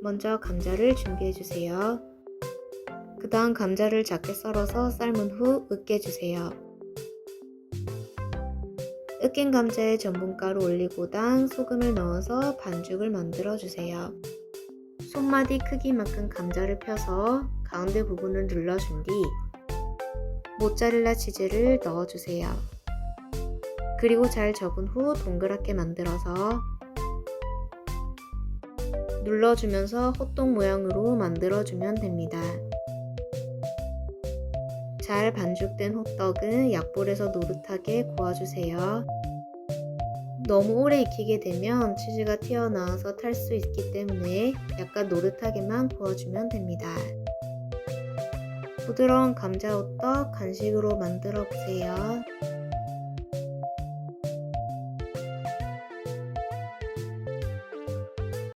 먼저 감자를 준비해 주세요. 그 다음 감자를 작게 썰어서 삶은 후 으깨 주세요. 으깬 감자에 전분가루 올리고당 소금을 넣어서 반죽을 만들어 주세요. 손마디 크기만큼 감자를 펴서 가운데 부분을 눌러준 뒤 모짜렐라 치즈를 넣어주세요. 그리고 잘 접은 후 동그랗게 만들어서 눌러주면서 호떡 모양으로 만들어주면 됩니다. 잘 반죽된 호떡은 약불에서 노릇하게 구워주세요. 너무 오래 익히게 되면 치즈가 튀어나와서 탈 수 있기 때문에 약간 노릇하게만 구워주면 됩니다. 부드러운 감자 호떡 간식으로 만들어 보세요.